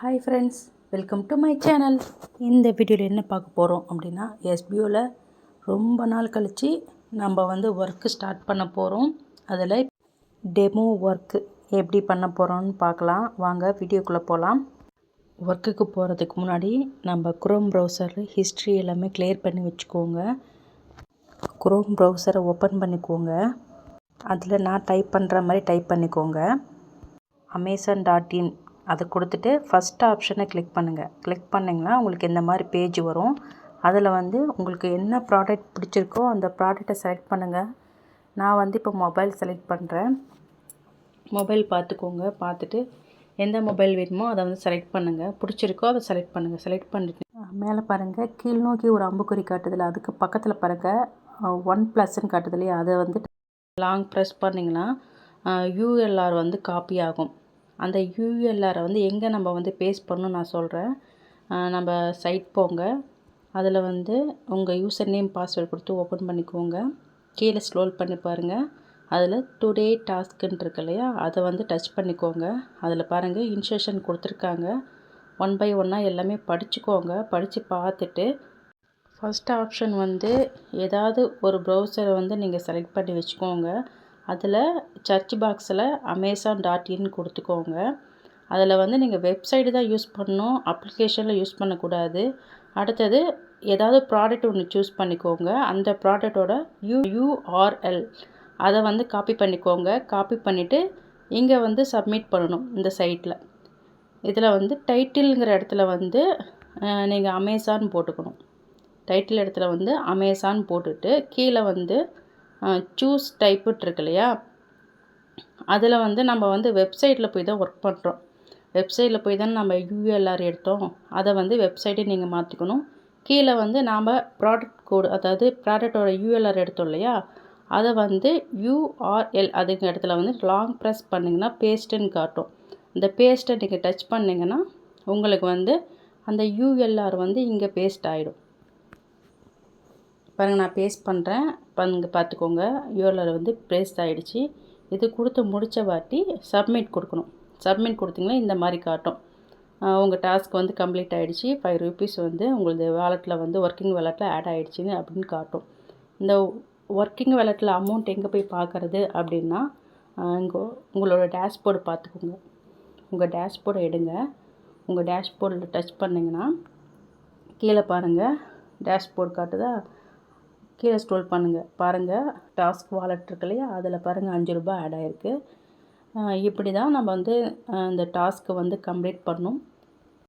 Hi friends welcome to my channel இந்த வீடியோவில் என்ன பார்க்க போகிறோம் அப்படின்னா எஸ்பிஓவில் ரொம்ப நாள் கழித்து நம்ம வந்து ஒர்க்கு ஸ்டார்ட் பண்ண போகிறோம் அதில் டெமோ ஒர்க்கு எப்படி பண்ண போகிறோம்னு பார்க்கலாம். வாங்க வீடியோக்குள்ளே போகலாம் ஒர்க்குக்கு போகிறதுக்கு முன்னாடி நம்ம குரோம் ப்ரௌசர் ஹிஸ்ட்ரி எல்லாமே கிளியர் பண்ணி வச்சுக்கோங்க. குரோம் ப்ரௌசரை ஓப்பன் பண்ணிக்கோங்க. அதில் நான் டைப் பண்ணுற மாதிரி டைப் பண்ணிக்கோங்க. அமேசான் டாட் இன் அதை கொடுத்துட்டு ஃபஸ்ட் ஆப்ஷனை கிளிக் பண்ணுங்கள் கிளிக் பண்ணிங்கன்னா உங்களுக்கு இந்த மாதிரி பேஜ் வரும் அதில் வந்து உங்களுக்கு என்ன ப்ராடக்ட் பிடிச்சிருக்கோ அந்த ப்ராடக்டை செலக்ட் பண்ணுங்கள் நான் வந்து இப்போ மொபைல் செலக்ட் பண்ணுறேன் மொபைல் பார்த்துக்கோங்க. பார்த்துட்டு எந்த மொபைல் வேணுமோ அதை வந்து செலக்ட் பண்ணுங்கள் பிடிச்சிருக்கோ அதை செலக்ட் பண்ணுங்கள் செலக்ட் பண்ணிட்டு மேலே பாருங்கள் கீழ் நோக்கி ஒரு அம்புக்குறி காட்டுதில்ல அதுக்கு பக்கத்தில் பாருங்கள் ஒன் ப்ளஸ்ன்னு காட்டுது இல்லையா? அதை வந்து லாங் ப்ரெஸ் பண்ணிங்கன்னா யூஎல்ஆர் வந்து காப்பி ஆகும். அந்த யூஎல்ஆரை வந்து எங்கே நம்ம வந்து பேஸ்ட் பண்ணணும் நான் சொல்கிறேன் நம்ம சைட் போங்க. அதில் வந்து உங்கள் யூசர் நேம் பாஸ்வேர்டு கொடுத்து ஓப்பன் பண்ணிக்கோங்க. கீழே ஸ்க்ரோல் பண்ணி பாருங்கள் அதில் டுடே டாஸ்க்குன்னு இருக்கு இல்லையா? அதை வந்து டச் பண்ணிக்கோங்க. அதில் பாருங்கள் இன்ஸ்ட்ரக்ஷன் கொடுத்துருக்காங்க. ஒன் பை ஒன்னாக எல்லாமே படிச்சுக்கோங்க. படித்து பார்த்துட்டு ஃபஸ்ட் ஆப்ஷன் வந்து ஏதாவது ஒரு ப்ரௌசரை வந்து நீங்கள் செலக்ட் பண்ணி வச்சுக்கோங்க. அதில் சர்ச் பாக்ஸில் அமேசான் டாட் இன் கொடுத்துக்கோங்க. அதில் வந்து நீங்கள் வெப்சைட்டு தான் யூஸ் பண்ணணும் அப்ளிகேஷனில் யூஸ் பண்ணக்கூடாது. அடுத்தது ஏதாவது ப்ராடக்ட் ஒன்று சூஸ் பண்ணிக்கோங்க. அந்த ப்ராடக்டோட யூ யூஆர்எல் அதை வந்து காப்பி பண்ணிக்கோங்க. காப்பி பண்ணிவிட்டு இங்கே வந்து சப்மிட் பண்ணணும் இந்த சைட்டில் இதில் வந்து டைட்டில்ங்கிற இடத்துல வந்து நீங்கள் அமேசான் போட்டுக்கணும். டைட்டில் இடத்துல வந்து அமேசான் போட்டுட்டு கீழே வந்து சூஸ் டைப்புட் இருக்கு இல்லையா? அதில் வந்து நம்ம வந்து வெப்சைட்டில் போய் தான் ஒர்க் பண்ணுறோம் வெப்சைட்டில் போய் தானே நம்ம யூஎல்ஆர் எடுத்தோம். அதை வந்து வெப்சைட்டே நீங்கள் மாற்றிக்கணும் கீழே வந்து நாம் ப்ராடக்ட் கோடு அதாவது ப்ராடக்டோட யூஎல்ஆர் எடுத்தோம் இல்லையா? அதை வந்து யூஆர்எல் அதுங்க இடத்துல வந்து லாங் ப்ரெஸ் பண்ணிங்கன்னா பேஸ்ட்டுன்னு காட்டும். இந்த பேஸ்ட்டை நீங்கள் டச் பண்ணிங்கன்னா உங்களுக்கு வந்து அந்த யூஎல்ஆர் வந்து இங்கே பேஸ்ட் ஆகிடும் பாருங்கள் நான் பேஸ்ட் பண்ணுறேன் இங்கே பார்த்துக்கோங்க. யூஆர்எல் வந்து பேஸ்ட் ஆகிடுச்சு இது கொடுத்து முடித்த வாட்டி சப்மிட் கொடுக்கணும். சப்மிட் கொடுத்திங்கன்னா இந்த மாதிரி காட்டும். உங்கள் டாஸ்க் வந்து கம்ப்ளீட் ஆகிடுச்சி ஃபைவ் ருபீஸ் வந்து உங்களது வேலெட்டில் வந்து ஒர்க்கிங் வேலெட்டில் ஆட் ஆகிடுச்சின்னு அப்படின்னு காட்டும். இந்த ஒர்க்கிங் வேலெட்டில் அமௌண்ட் எங்கே போய் பார்க்குறது அப்படின்னா இங்கே உங்களோட டேஷ்போர்டு பார்த்துக்கோங்க. உங்கள் டேஷ்போர்டை எடுங்க. உங்கள் டேஷ்போர்டில் டச் பண்ணிங்கன்னா கீழே பாருங்கள் டேஷ்போர்டு காட்டுதா? கீழே ஸ்க்ரோல் பண்ணுங்கள் பாருங்கள் டாஸ்க் வாலெட் இருக்கு இல்லையா? அதில் பாருங்கள் அஞ்சு ரூபாய் ஆட் ஆகிருக்கு இப்படி தான் நம்ம வந்து இந்த டாஸ்க்கை வந்து கம்ப்ளீட் பண்ணணும்.